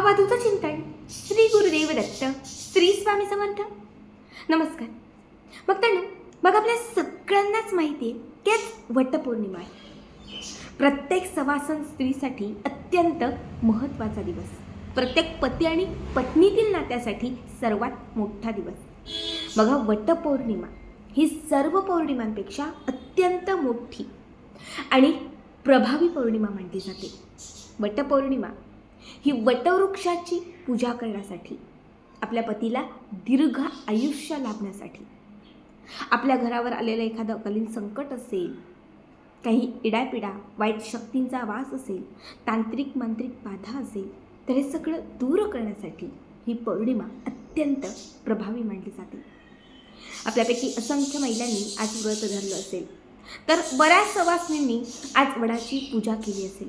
अवधूत चिंतन. श्री गुरुदेव दत्त श्री स्वामी समर्थ. नमस्कार. भक्तांनो मग आपल्या सगळ्यांनाच माहिती आहे की आज वटपौर्णिमा आहे. प्रत्येक सवासन स्त्रीसाठी अत्यंत महत्त्वाचा दिवस. प्रत्येक पती आणि पत्नीतील नात्यासाठी सर्वात मोठा दिवस. बघा वटपौर्णिमा ही सर्व पौर्णिमांपेक्षा अत्यंत मोठी आणि प्रभावी पौर्णिमा मानली जाते. वटपौर्णिमा ही वटवृक्षाची पूजा करण्यासाठी आपल्या पतीला दीर्घ आयुष्य लाभण्यासाठी. आपल्या घरावर आलेलं एखादं अकालीन संकट असेल काही इडापिडा वाईट शक्तींचा वास असेल तांत्रिक मांत्रिक बाधा असेल तर हे सगळं दूर करण्यासाठी ही पौर्णिमा अत्यंत प्रभावी मानली जाते. आपल्यापैकी असंख्य महिलांनी आज व्रत धरलं असेल तर बऱ्याच सवासनींनी आज वडाची पूजा केली असेल.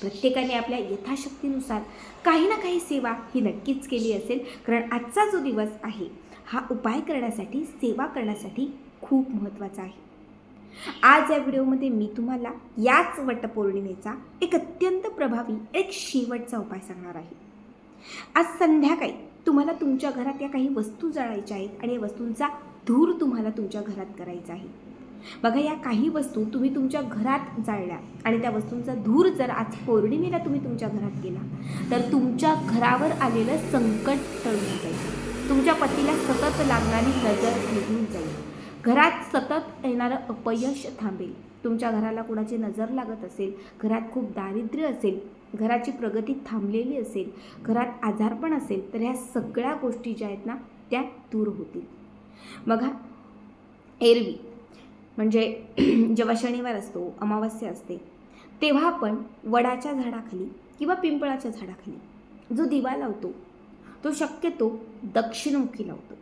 प्रत्येकाने आपल्या यथाशक्तीनुसार काही ना काही सेवा ही नक्कीच केली असेल. कारण आजचा जो दिवस आहे हा उपाय करण्यासाठी सेवा करण्यासाठी खूप महत्त्वाचा आहे. आज या व्हिडिओमध्ये मी तुम्हाला याच वटपौर्णिमेचा एक अत्यंत प्रभावी एक शेवटचा उपाय सांगणार आहे. आज संध्याकाळी तुम्हाला तुमच्या घरात या काही वस्तू जाळायच्या आहेत आणि या वस्तूंचा धूर तुम्हाला तुमच्या घरात करायचा आहे. बघा या काही वस्तू तुम्ही तुमच्या घरात जाळल्या आणि त्या वस्तूंचा धूर जर आज पौर्णिमेला तुम्ही तुमच्या घरात केला तर तुमच्या घरावर आलेलं संकट टळून जाईल. तुमच्या पतीला सतत लागणारी नजर निघून जाईल. घरात सतत येणारं अपयश थांबेल. तुमच्या घराला कुणाची नजर लागत असेल घरात खूप दारिद्र्य असेल घराची प्रगती थांबलेली असेल घरात आजारपण असेल तर ह्या सगळ्या गोष्टी ज्या आहेत ना त्या दूर होतील. बघा एरवी म्हणजे जेव्हा शनिवार असतो अमावस्या असते तेव्हा आपण वडाच्या झाडाखाली किंवा पिंपळाच्या झाडाखाली जो दिवा लावतो तो शक्यतो दक्षिणमुखी लावतो.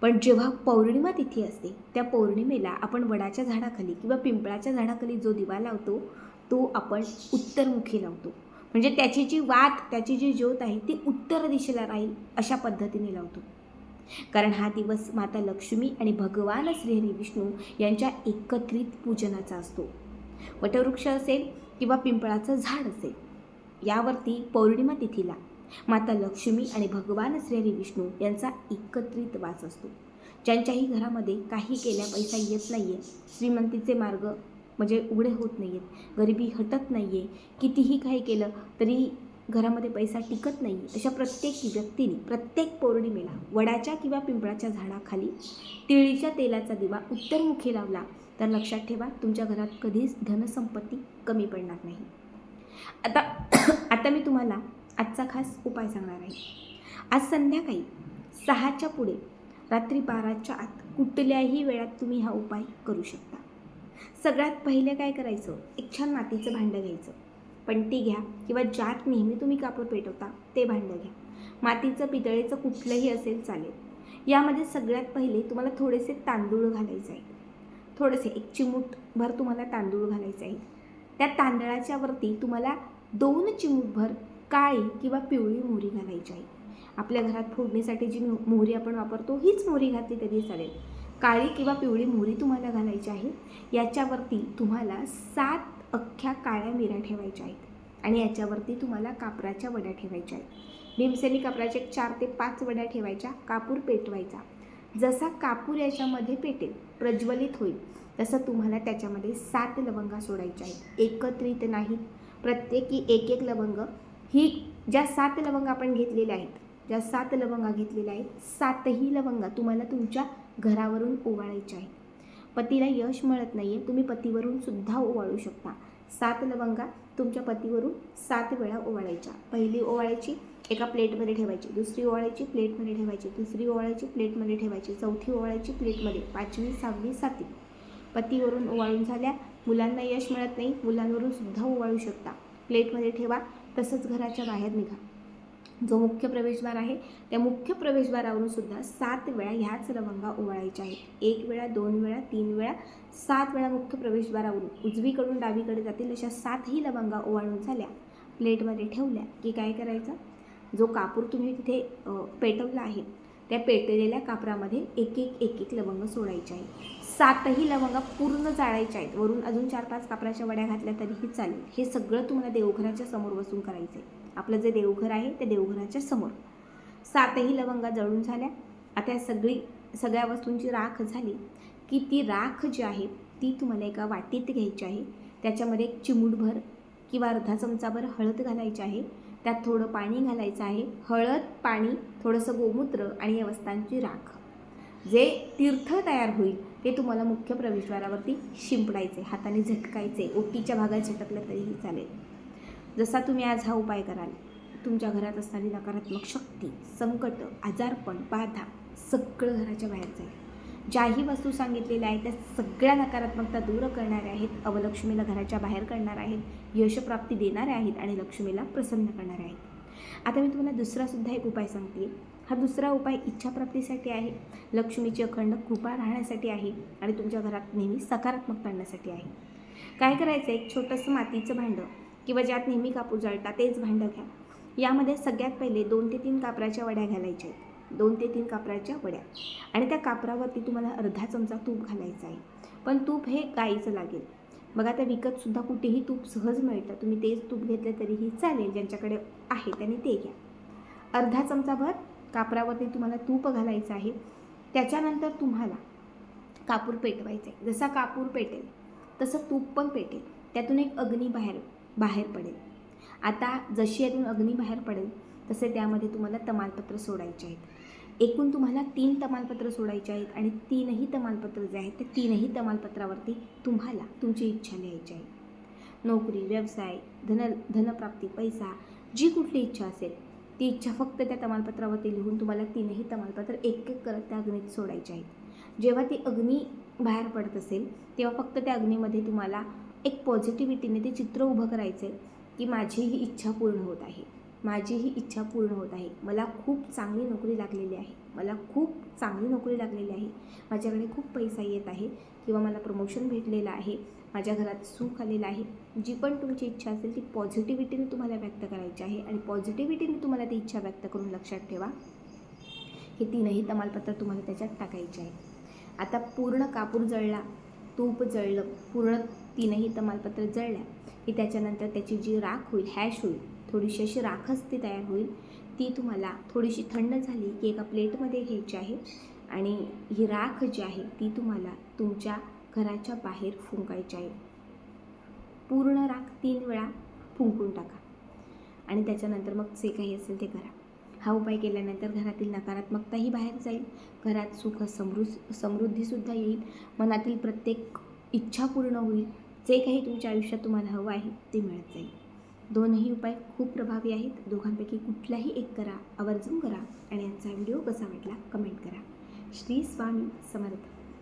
पण जेव्हा पौर्णिमा तिथी असते त्या पौर्णिमेला आपण वडाच्या झाडाखाली किंवा पिंपळाच्या झाडाखाली जो दिवा लावतो तो आपण उत्तरमुखी लावतो. म्हणजे त्याची जी वात त्याची जी ज्योत आहे ती उत्तर दिशेला राहील अशा पद्धतीने लावतो. कारण हा दिवस माता लक्ष्मी आणि भगवान श्रीहरी विष्णू यांच्या एकत्रित पूजनाचा असतो. वटवृक्ष असेल किंवा पिंपळाचं झाड असेल यावरती पौर्णिमा तिथीला माता लक्ष्मी आणि भगवान श्रीहरी विष्णू यांचा एकत्रित वास असतो. ज्यांच्याही घरामध्ये काही केल्या पैसा येत नाही आहे श्रीमंतीचे मार्ग म्हणजे उघडे होत नाही आहेत गरिबी हटत नाही आहे कितीही काही केलं तरी घरामध्ये पैसा टिकत नाही अशा प्रत्येक व्यक्तीने प्रत्येक पौर्णिमेला वडाच्या किंवा पिंपळाच्या झाडाखाली तिळीच्या तेलाचा दिवा उत्तरमुखी लावला तर लक्षात ठेवा तुमच्या घरात कधीच धनसंपत्ती कमी पडणार नाही. आता आता मी तुम्हाला आजचा खास उपाय सांगणार आहे. आज संध्याकाळी सहाच्या पुढे रात्री बाराच्या आत कुठल्याही वेळात तुम्ही हा उपाय करू शकता. सगळ्यात पहिले काय करायचं? एक छान मातीचं भांडं घ्यायचं. पणती घ्या किंवा ज्यात नेहमी तुम्ही कापड पेटवता ते भांडं घ्या. मातीचं पितळेचं कुठलंही असेल चालेल. यामध्ये सगळ्यात पहिले तुम्हाला थोडेसे तांदूळ घालायचे आहेत. थोडेसे एक चिमूटभर तुम्हाला तांदूळ घालायचे आहेत. त्या तांदळाच्या वरती तुम्हाला दोन चिमूटभर काळी किंवा पिवळी मोहरी घालायची आहे. आपल्या घरात फोडणीसाठी जी मोहरी आपण वापरतो हीच मोहरी घातली तरी चालेल. काळी किंवा पिवळी मोहरी तुम्हाला घालायची आहे. याच्यावरती तुम्हाला सात अख्ख्या काळ्या मिऱ्या ठेवायच्या आहेत. आणि याच्यावरती तुम्हाला कापराच्या वड्या ठेवायच्या आहेत. भीमसेनी कापराच्या एक चार ते पाच वड्या ठेवायच्या कापूर पेटवायचा. जसा कापूर याच्यामध्ये पेटेल प्रज्वलित होईल तसं तुम्हाला त्याच्यामध्ये सात लवंगा सोडायच्या आहेत. एकत्रित नाहीत प्रत्येकी एक एक लवंग. ही ज्या सात लवंग आपण घेतलेल्या आहेत ज्या सात लवंगा घेतलेल्या आहेत सातही लवंगा तुम्हाला तुमच्या घरावरून ओवाळायच्या आहेत. पतीला यश मिळत नाही आहे तुम्ही पतीवरून सुद्धा ओवाळू शकता. सात लवंगा तुमच्या पतीवरून सात वेळा ओवाळायच्या. पहिली ओवाळायची एका प्लेटमध्ये ठेवायची. दुसरी ओवाळायची प्लेटमध्ये ठेवायची. तिसरी ओवाळायची प्लेटमध्ये ठेवायची. चौथी ओवाळायची प्लेटमध्ये. पाचवी सहावी सातवी. पतीवरून ओवाळून झाल्या मुलांना यश मिळत नाही मुलांवरून सुद्धा ओवाळू शकता. प्लेटमध्ये ठेवा तसंच घराच्या बाहेर निघा. जो मुख्य प्रवेशद्वार आहे त्या मुख्य प्रवेशद्वारावरून सुद्धा सात वेळा ह्याच लवंगा ओवाळायच्या आहेत. एक वेळा दोन वेळा तीन वेळा सात वेळा मुख्य प्रवेशद्वारावरून उजवीकडून डावीकडे जातील अशा सातही लवंगा ओवाळून झाल्या. प्लेटमध्ये ठेवल्या की काय करायचं? जो कापूर तुम्ही तिथे पेटवला आहे त्या पेटलेल्या कापरामध्ये एक एक एक एक लवंग सोडायचे आहे सातही लवंगा पूर्ण जाळायच्या आहेत. वरून अजून चार पाच कापराच्या वड्या घातल्या तरीही चालेल. हे सगळं तुम्हाला देवघराच्या समोर बसून करायचं आहे आपलं जे देवघर आहे त्या देवघराच्या समोर. सातही लवंगा जळून झाल्या. आता या सगळी सगळ्या वस्तूंची राख झाली की ती राख जी आहे ती तुम्हाला एका वाटीत घ्यायची आहे. त्याच्यामध्ये एक चिमूटभर किंवा अर्धा चमचाभर हळद घालायची आहे. त्यात थोडं पाणी घालायचं आहे. हळद पाणी थोडंसं गोमूत्र आणि या वस्तांची राख. जे तीर्थ तयार होईल ते तुम्हाला मुख्य प्रवेशद्वारावरती शिंपडायचे हाताने झटकायचे ओटीच्या भागात झटकलं तरीही चालेल. जसा तुम्ही आज हा उपाय कराल तुमच्या घरात असणारी नकारात्मक शक्ती संकट आजारपण बाधा सगळं घराच्या बाहेर जाईल. ज्याही वस्तू सांगितलेल्या आहेत त्या सगळ्या नकारात्मकता दूर करणाऱ्या आहेत अवलक्ष्मीला घराच्या बाहेर करणार आहेत यशप्राप्ती देणाऱ्या आहेत आणि लक्ष्मीला प्रसन्न करणाऱ्या आहेत. आता मी तुम्हाला दुसरासुद्धा एक उपाय सांगते. हा दुसरा उपाय इच्छाप्राप्तीसाठी आहे लक्ष्मीची अखंड कृपा राहण्यासाठी आहे आणि तुमच्या घरात नेहमी सकारात्मक आणण्यासाठी आहे. काय करायचं एक छोटंसं मातीचं भांडं. किंवा ज्यात नेहमी काप जळतात तेच भांडं घ्या. यामध्ये सगळ्यात पहिले दोन ते तीन कापराच्या वड्या घालायच्या आहेत. दोन ते तीन कापराच्या वड्या. आणि त्या कापरावरती तुम्हाला अर्धा चमचा तूप घालायचा आहे. पण तूप हे गाईचं लागेल. बघा त्या विकतसुद्धा कुठेही तूप सहज मिळतं. तुम्ही तेच तूप घेतलं तरीही चालेल. ज्यांच्याकडे आहे त्यांनी ते घ्या. अर्धा चमचाभर कापरावरती तुम्हाला तूप घालायचं आहे. त्याच्यानंतर तुम्हाला कापूर पेटवायचं आहे. जसा कापूर पेटेल तसं तूप पण पेटेल. त्यातून एक अग्नी बाहेर बाहेर पडेल. आता जशी यातून अग्नी बाहेर पडेल तसे त्यामध्ये तुम्हाला तमालपत्र सोडायचे आहेत. एकूण तुम्हाला तीन तमालपत्र सोडायचे आहेत आणि तीनही तमालपत्र जे आहेत ते तीनही तमालपत्रावरती तुम्हाला तुमची इच्छा लिहायची आहे. नोकरी व्यवसाय धन धनप्राप्ती पैसा जी कुठली इच्छा असेल ती इच्छा फक्त त्या तमालपत्रावरती लिहून तुम्हाला तीनही तमालपत्र एक एक करत त्या अग्नीत सोडायचे आहेत. जेव्हा ती अग्नी बाहेर पडत असेल तेव्हा फक्त त्या अग्नीमध्ये तुम्हाला एक पॉझिटिव्हिटीने ते चित्र उभं करायचं आहे की माझी ही इच्छा पूर्ण होत आहे. माझी ही इच्छा पूर्ण होत आहे. मला खूप चांगली नोकरी लागलेली आहे. मला खूप चांगली नोकरी लागलेली आहे. माझ्याकडे खूप पैसा येत आहे किंवा मला प्रमोशन भेटलेलं आहे. माझ्या घरात सुख आलेलं आहे. जी पण तुमची इच्छा असेल ती पॉझिटिव्हिटीने तुम्हाला व्यक्त करायची आहे. आणि पॉझिटिव्हिटीने तुम्हाला ती इच्छा व्यक्त करून लक्षात ठेवा. हे तीनही तमालपत्र तुम्हाला त्याच्यात टाकायचे आहे. आता पूर्ण कापूर जळला. तूप जळलं पूर्ण तीनही तमालपत्र जळल्या. की त्याच्यानंतर त्याची जी राख होईल हॅश होईल थोडीशी अशी राखच ती तयार होईल ती तुम्हाला थोडीशी थंड झाली की एका प्लेटमध्ये घ्यायची आहे आणि ही राख जी आहे ती तुम्हाला तुमच्या घराच्या बाहेर फुंकायची आहे. पूर्ण राख तीन वेळा फुंकून टाका. आणि त्याच्यानंतर मग जे काही असेल ते करा. हा उपाय केल्यानंतर घरातील नकारात्मकताही बाहेर जाईल. घरात सुख समृद्ध समृद्धीसुद्धा येईल. मनातील प्रत्येक इच्छा पूर्ण होईल. जे काही तुमच्या आयुष्यात तुम्हाला हवं आहे ते मिळत जाईल. दोनही उपाय खूप प्रभावी आहेत. दोघांपैकी कुठलाही एक करा आवर्जून करा आणि यांचा व्हिडिओ कसा वाटला कमेंट करा. श्री स्वामी समर्थ.